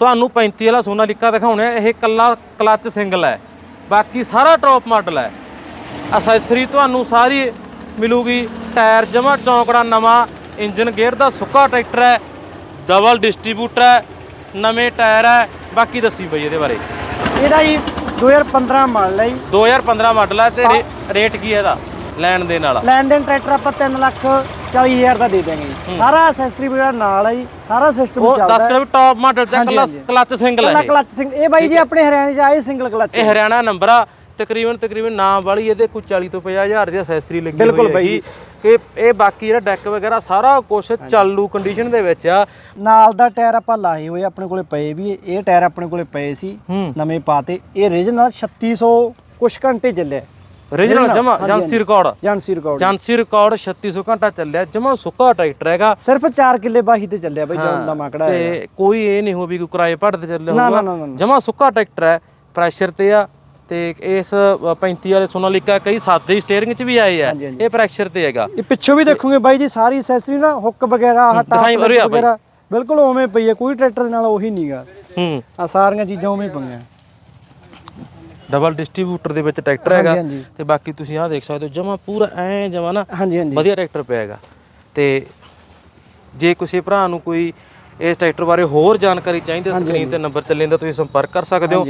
ਤੁਹਾਨੂੰ 35 ਵਾਲਾ ਸੋਨਾਲੀਕਾ ਦਿਖਾਉਣਾ ਹੈ। ਇਹ ਕੱਲਾ ਕਲੱਚ ਸਿੰਗਲ ਹੈ। ਬਾਕੀ ਸਾਰਾ ਟੌਪ ਮਾਡਲ ਹੈ। ਅਸੈਸਰੀ ਤੁਹਾਨੂੰ ਸਾਰੀ ਮਿਲੂਗੀ। ਟਾਇਰ ਜਮਾ ਚੌਂਕੜਾ ਨਵਾਂ ਇੰਜਨ ਗੇਅਰ ਦਾ ਸੁੱਕਾ ਟਰੈਕਟਰ ਹੈ। ਡਬਲ ਡਿਸਟ੍ਰੀਬਿਊਟਰ ਹੈ। ਨਵੇਂ ਟਾਇਰ ਹੈ। ਬਾਕੀ ਦੱਸੀ ਬਈ ਇਹਦੇ ਬਾਰੇ। ਇਹਦਾ ਜੀ 2015 ਮਾਡਲ ਹੈ ਜੀ। 2015 ਮਾਡਲ ਹੈ ਤੇ ਰੇਟ ਕੀ ਹੈ ਇਹਦਾ? ਲੈਣ ਦੇ ਨਾਲ ਲੈਣ ਦੇਣ ਟਰੈਕਟਰ ਆਪਾਂ 3 ਲੱਖ 40 ਹਜ਼ਾਰ ਦਾ ਦੇ ਦਾਂਗੇ ਜੀ। ਸਾਰਾ ਐਕਸੈਸਰੀ ਵਗੈਰਾ ਨਾਲ ਹੈ ਜੀ ਸਾਰਾ ਸਿਸਟਮ ਉਹ ਚੱਲਦਾ 10 ਕਿਲੋ ਟੌਪ ਮਾਡਲ ਚ ਕਲੱਚ। ਕਲੱਚ ਸਿੰਗਲ ਹੈ ਇਹ। ਕਲੱਚ ਸਿੰਘ ਇਹ ਬਾਈ ਜੀ ਆਪਣੇ ਹਰਿਆਣੇ 'ਚ ਆਏ ਸਿੰਗਲ ਕਲੱਚ ਇਹ ਹਰਿਆਣਾ ਨੰਬਰ ਆ। ਤਕਰੀਬਨ ਤਕਰੀਬਨ ਨਾਮ ਵਾਲੀ ਇਹਦੇ ਕੋਈ 40 ਤੋਂ 50 ਹਜ਼ਾਰ ਦੀ ਅਸੈਸਰੀ ਲੱਗੀ ਬਿਲਕੁਲ ਹੋਈ ਹੈਗੀ। ਇਹ ਇਹ ਬਾਕੀ ਜਿਹੜਾ ਡੈਕ ਵਗੈਰਾ ਸਾਰਾ ਕੁਝ ਚਾਲੂ ਕੰਡੀਸ਼ਨ ਦੇ ਵਿੱਚ ਆ। ਨਾਲ ਦਾ ਟਾਇਰ ਆਪਾਂ ਲਾਏ ਹੋਏ ਆਪਣੇ ਕੋਲੇ ਪਏ ਵੀ ਇਹ ਟਾਇਰ ਆਪਣੇ ਕੋਲੇ ਪਏ ਸੀ ਨਵੇਂ ਪਾਤੇ। ਇਹ ਰੀਜਨਲ 3600 ਕੁਛ ਘੰਟੇ ਚੱਲਿਆ। ਰੀਜਨਲ ਜਮਾ ਜਾਂਸੀ ਰਿਕਾਰਡ ਜਾਂਸੀ ਰਿਕਾਰਡ ਜਾਂਸੀ ਰਿਕਾਰਡ 3600 ਘੰਟਾ ਚੱਲਿਆ ਜਮਾ ਸੁੱਕਾ ਟਰੈਕਟਰ ਹੈਗਾ। ਸਿਰਫ 4 ਕਿੱਲੇ ਬਾਹੀ ਤੇ ਚੱਲਿਆ ਬਾਈ ਦਾ ਮਾਕੜਾ ਹੈ ਤੇ ਕੋਈ ਇਹ ਨਹੀਂ ਹੋ ਵੀ ਕੋਈ ਕਿਰਾਏ ਭੜ ਤੇ ਚੱਲਿਆ ਹੋਊਗਾ। ਜਮਾ ਸੁੱਕਾ ਟਰੈਕਟਰ ਹੈ ਪ੍ਰੈਸ਼ਰ ਤੇ ਆ ਤੇ ਇਸ ਅ, 35 ਵਾਲੇ ਸੋਨਾਲੀਕਾ ਕਈ ਸਾਦੇ ਹੀ ਸਟੀਅਰਿੰਗ ਚ ਵੀ ਆਏ ਆ। ਇਹ ਪ੍ਰੈਸ਼ਰ ਤੇ ਹੈਗਾ। ਇਹ ਪਿੱਛੋਂ ਵੀ ਦੇਖੋਗੇ ਬਾਈ ਜੀ ਸਾਰੀ ਐਕਸੈਸਰੀ ਨਾ ਹੁੱਕ ਵਗੈਰਾ ਆਹ ਦਿਖਾਈ ਟਾਪ ਉਰੇ ਆ ਬਾਈ। ਵਗੈਰਾ ਬਿਲਕੁਲ ਉਵੇਂ ਪਈ ਹੈ ਕੋਈ ਟਰੈਕਟਰ ਦੇ ਨਾਲ ਉਹੀ ਨਹੀਂਗਾ ਹੂੰ। ਆ ਸਾਰੀਆਂ ਚੀਜ਼ਾਂ ਉਵੇਂ ਪਈਆਂ। ਡਬਲ ਡਿਸਟ੍ਰੀਬਿਊਟਰ ਦੇ ਵਿੱਚ ਟਰੈਕਟਰ ਹੈਗਾ। ਤੇ ਬਾਕੀ ਤੁਸੀਂ ਆਹ ਦੇਖ ਸਕਦੇ ਹੋ ਜਮਾ ਪੂਰਾ ਐ ਜਮਾ ਨਾ ਹਾਂਜੀ ਹਾਂਜੀ। ਵਧੀਆ ਟਰੈਕਟਰ ਪਿਆ ਹੈਗਾ। ਤੇ ਜੇ ਕਿਸੇ ਭਰਾ ਨੂੰ ਕੋਈ ਇਸ ਟਰੈਕਟਰ ਬਾਰੇ ਹੋਰ ਜਾਣਕਾਰੀ ਚਾਹੀਦੀ ਹੈ ਸਕਰੀਨ ਤੇ ਨੰਬਰ ਚੱਲੇ ਜਾਂਦਾ ਤੁਸੀਂ ਸੰਪਰਕ ਕਰ ਸਕਦੇ ਹੋ।